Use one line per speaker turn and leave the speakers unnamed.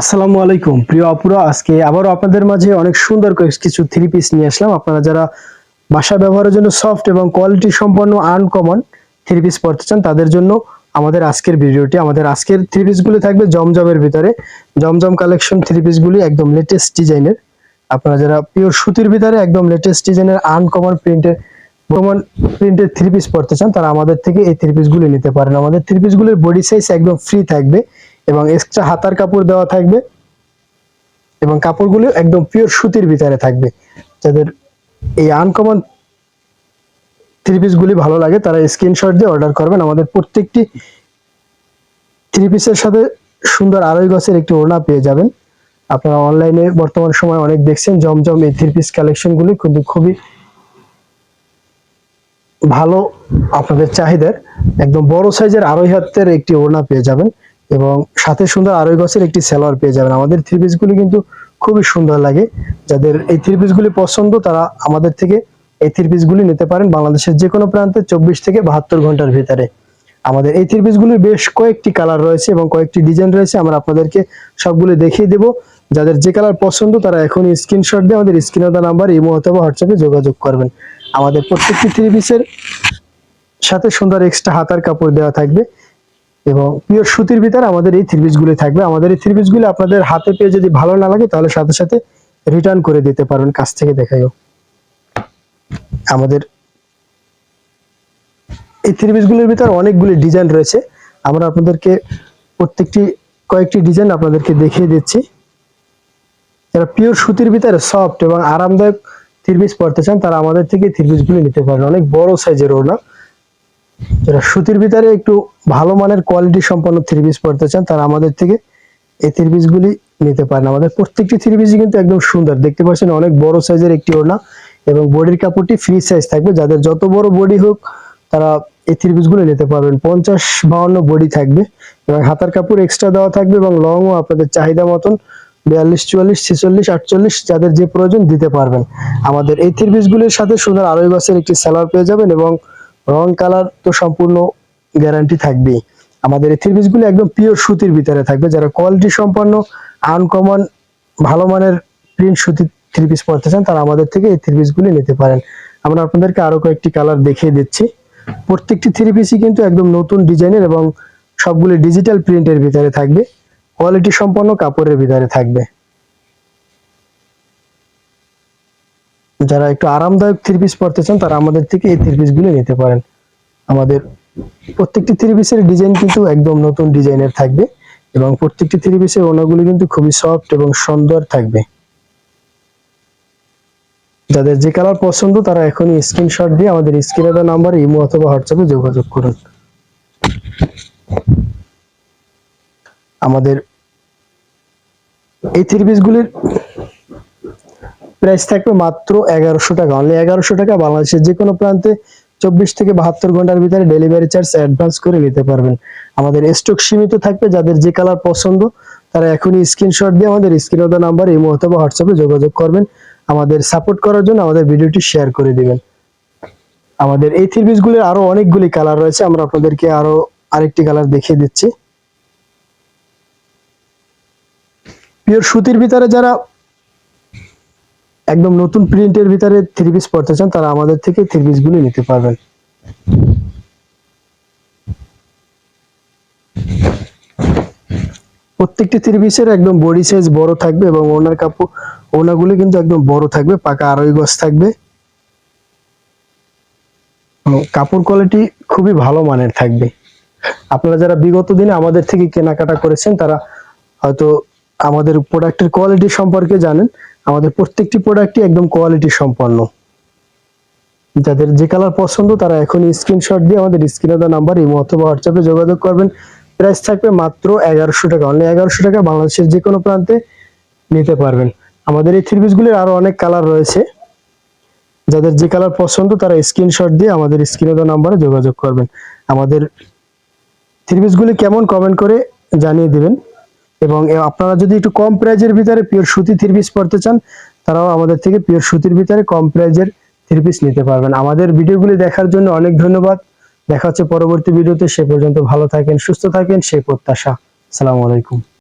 আসসালামু আলাইকুম। প্রিয় আপুরা, আজকে আবারও আপনাদের মাঝে অনেক সুন্দর কিছু থ্রি পিস নিয়ে আসলাম। আপনারা যারা বাসা ব্যবহারের জন্য সফট এবং কোয়ালিটি সম্পন্ন আনকমন থ্রি পিস পড়তে চান, তাদের জন্য আমাদের আজকের ভিডিওটি আমাদের আজকের থ্রি পিসগুলি থাকবে জমজমের ভিতরে। জমজম কালেকশন থ্রি পিসগুলি একদম লেটেস্ট ডিজাইনের আপনারা যারা পিওর সুতির ভিতরে একদম লেটেস্ট ডিজাইনের আনকমন প্রিন্টের কমন প্রিন্টের থ্রি পিস পড়তে চান, তারা আমাদের থেকে এই থ্রি পিসগুলি নিতে পারেন। আমাদের থ্রি পিসগুলির বডি সাইজ একদম ফ্রি থাকবে। এবং এক্সট্রা হাতার কাপড় দেওয়া থাকবে এবং কাপড়গুলো একদম পিওর সুতির ভিতরে থাকবে। যাদের এই আনকমন থ্রি পিসগুলি ভালো লাগে, তারা স্ক্রিনশট দিয়ে অর্ডার করবেন। আমাদের প্রত্যেকটি থ্রি পিসের সাথে সুন্দর আড়াই গছের একটি ওড়না পেয়ে যাবেন। আপনারা অনলাইনে বর্তমান সময় অনেক দেখছেন, জমজম এই থ্রি পিস কালেকশনগুলি কিন্তু খুবই ভালো আপনাদের চাহিদার। একদম বড় সাইজের আড়াই হাতের একটি ওড়না পেয়ে যাবেন। এবং সাথে সুন্দর আড়াই গছের একটি সেলোয়ার পেয়ে যাবেন। আমাদের থ্রি পিসগুলি কিন্তু খুবই সুন্দর লাগে। যাদের এই থ্রি পিসগুলি পছন্দ, তারা আমাদের থেকে এই থ্রি পিসগুলি নিতে পারেন বাংলাদেশের যে কোনো প্রান্তে চব্বিশ থেকে বাহাত্তর ঘণ্টার ভিতরে। আমাদের এই থ্রি পিসগুলির বেশ কয়েকটি কালার রয়েছে এবং কয়েকটি ডিজাইন রয়েছে, আমরা আপনাদেরকে সবগুলি দেখিয়ে দেব। যাদের যে কালার পছন্দ, তারা এখনই স্ক্রিনশট দিয়ে আমাদের স্ক্রিনে নাম্বার ইমো অথবা হোয়াটসঅ্যাপে যোগাযোগ করবেন। আমাদের প্রত্যেকটি থ্রি পিসের সাথে সুন্দর এক্সট্রা হাতার কাপড় দেওয়া থাকবে। এবং পিওর সুতির ভিতরে আমাদের এই থ্রি পিসগুলি থাকবে। আমাদের এই থ্রি পিসগুলি আপনাদের হাতে পেয়ে যদি ভালো না লাগে, তাহলে সাথে সাথে রিটার্ন করে দিতে পারবেন কাছ থেকে দেখাইও আমাদের এই থ্রি পিসগুলির ভিতর অনেকগুলি ডিজাইন রয়েছে। আমরা আপনাদেরকে প্রত্যেকটি কয়েকটি ডিজাইন আপনাদেরকে দেখিয়ে দিচ্ছি। যারা পিওর সুতির ভিতরে সফট এবং আরামদায়ক থ্রি পিস পড়তে চান, তারা আমাদের থেকে থ্রি পিসগুলি নিতে পারেন। অনেক বড় সাইজের ওড়না। যারা সুতির ভিতরে একটু ভালো মানের কোয়ালিটি সম্পন্ন থ্রি পিস পড়তে চান, তারা আমাদের থেকে এই থ্রি পিসগুলি নিতে পারেন। আমাদের প্রত্যেকটি থ্রি পিসই কিন্তু একদম সুন্দর। দেখতে পাচ্ছেন অনেক বড় সাইজের একটি ওড়না এবং বডির কাপড়টি ফ্রি সাইজ থাকবে। যাদের যত বড় বডি হোক, তারা এই থ্রি পিসগুলো নিতে পারবেন। পঞ্চাশ বাউন্ন বডি থাকবে এবং হাতার কাপড় এক্সট্রা দেওয়া থাকবে এবং লংও আপনাদের চাহিদা মতন বিয়াল্লিশ, চুয়াল্লিশ, ছেচল্লিশ, আটচল্লিশ যাদের যে প্রয়োজন দিতে পারবেন। আমাদের এই থ্রি পিসগুলির সাথে সুন্দর আড়াই গাছের একটি সালোয়ার পেয়ে যাবেন এবং রং কালার তো সম্পূর্ণ গ্যারান্টি থাকবেই। আমাদের এই থ্রি পিসগুলো একদম পিওর সুতির ভিতরে থাকবে, যারা কোয়ালিটি সম্পন্ন আনকমন ভালো মানের প্রিন্ট সুতির থ্রি পিস পড়তে চান তারা আমাদের থেকে এই থ্রি নিতে পারেন। আমরা আপনাদেরকে আরও কয়েকটি কালার দেখিয়ে দিচ্ছি। প্রত্যেকটি থ্রি পিসই কিন্তু একদম নতুন ডিজাইনের এবং সবগুলি ডিজিটাল প্রিন্টের ভিতরে থাকবে। কোয়ালিটি সম্পন্ন কাপড়ের ভিতরে থাকবে। যারা একটু আরামদায়ক থ্রি পিস পড়তে চান, তারা আমাদের থেকে এই থ্রি পিসগুলো নিতে পারেন। আমাদের প্রত্যেকটি থ্রি পিসের ডিজাইন কিন্তু একদম নতুন ডিজাইনের থাকবে এবং প্রত্যেকটি থ্রি পিসের ওনাগুলো কিন্তু খুবই সফট এবং সুন্দর থাকবে। যাদের যে কালার পছন্দ, তারা এখনই স্ক্রিনশট দিয়ে আমাদের স্ক্রিনে দেওয়া নাম্বার ইমো অথবা হোয়াটসঅ্যাপে যোগাযোগ করুন। আমাদের এই থ্রি পিসগুলির প্রাইস থাকবে মাত্র এগারোশো টাকা। অনলি এগারোশো টাকা বাংলাদেশের যে কোনো প্রান্তে চব্বিশ থেকে বাহাত্তর ঘণ্টার ভিতরে ডেলিভারি চার্জ অ্যাডভান্স করে নিতে পারবেন। আমাদের স্টক সীমিত থাকবে, যাদের যে কালার পছন্দ, তারা এখনই স্ক্রিনশট দিয়ে আমাদের স্ক্রিনে দেওয়া নাম্বার এই মুহূর্তে হোয়াটসঅ্যাপে যোগাযোগ করবেন। আমাদের সাপোর্ট করার জন্য আমাদের ভিডিওটি শেয়ার করে দিবেন। আমাদের এই থ্রি পিসগুলির আরও অনেকগুলি কালার রয়েছে, আমরা আপনাদেরকে আরও আরেকটি কালার দেখিয়ে দিচ্ছি। পিওর সুতির ভিতরে যারা একদম নতুন প্রিন্টের ভিতরে থ্রি পিস পড়তে চান তারা আমাদের থেকে থ্রি পিস গুলি নিতে পারবেন। প্রত্যেকটি থ্রি পিসের একদম বডি সাইজ বড় থাকবে এবং ওনার কাপড়, ওনাগুলি কিন্তু একদম বড় থাকবে, পাকা আড়াই গজ থাকবে। কাপড় কোয়ালিটি খুবই ভালো মানের থাকবে। আপনারা যারা বিগত দিনে আমাদের থেকে কেনাকাটা করেছেন, তারা হয়তো আমাদের প্রোডাক্টের কোয়ালিটি সম্পর্কে জানেন। আমাদের প্রত্যেকটি প্রোডাক্টই একদম কোয়ালিটি সম্পন্ন। যাদের যে কালার পছন্দ, তারা এখনই স্ক্রিনশট দিয়ে আমাদের স্ক্রিনে দেওয়া নাম্বার ইমো অথবা হোয়াটসঅ্যাপে যোগাযোগ করবেন। প্রাইস থাকবে মাত্র এগারোশো টাকা। অনলি এগারোশো টাকা বাংলাদেশের যে কোনো প্রান্তে নিতে পারবেন। আমাদের এই থ্রি পিসগুলির আরও অনেক কালার রয়েছে। যাদের যে কালার পছন্দ, তারা স্ক্রিনশট দিয়ে আমাদের স্ক্রিনে দেওয়া নাম্বারে যোগাযোগ করবেন। আমাদের থ্রি পিসগুলি কেমন কমেন্ট করে জানিয়ে দিবেন। এবং আপনারা যদি একটু কম প্রাইজের ভিতরে পিওর সুতি থ্রি পিস পড়তে চান, তারাও আমাদের থেকে পিওর সুতির ভিতরে কম প্রাইজের থ্রি পিস নিতে পারবেন। আমাদের ভিডিওগুলি দেখার জন্য অনেক ধন্যবাদ। দেখা হচ্ছে পরবর্তী ভিডিওতে, সে পর্যন্ত ভালো থাকেন, সুস্থ থাকেন, সেই প্রত্যাশা। আসসালামু আলাইকুম।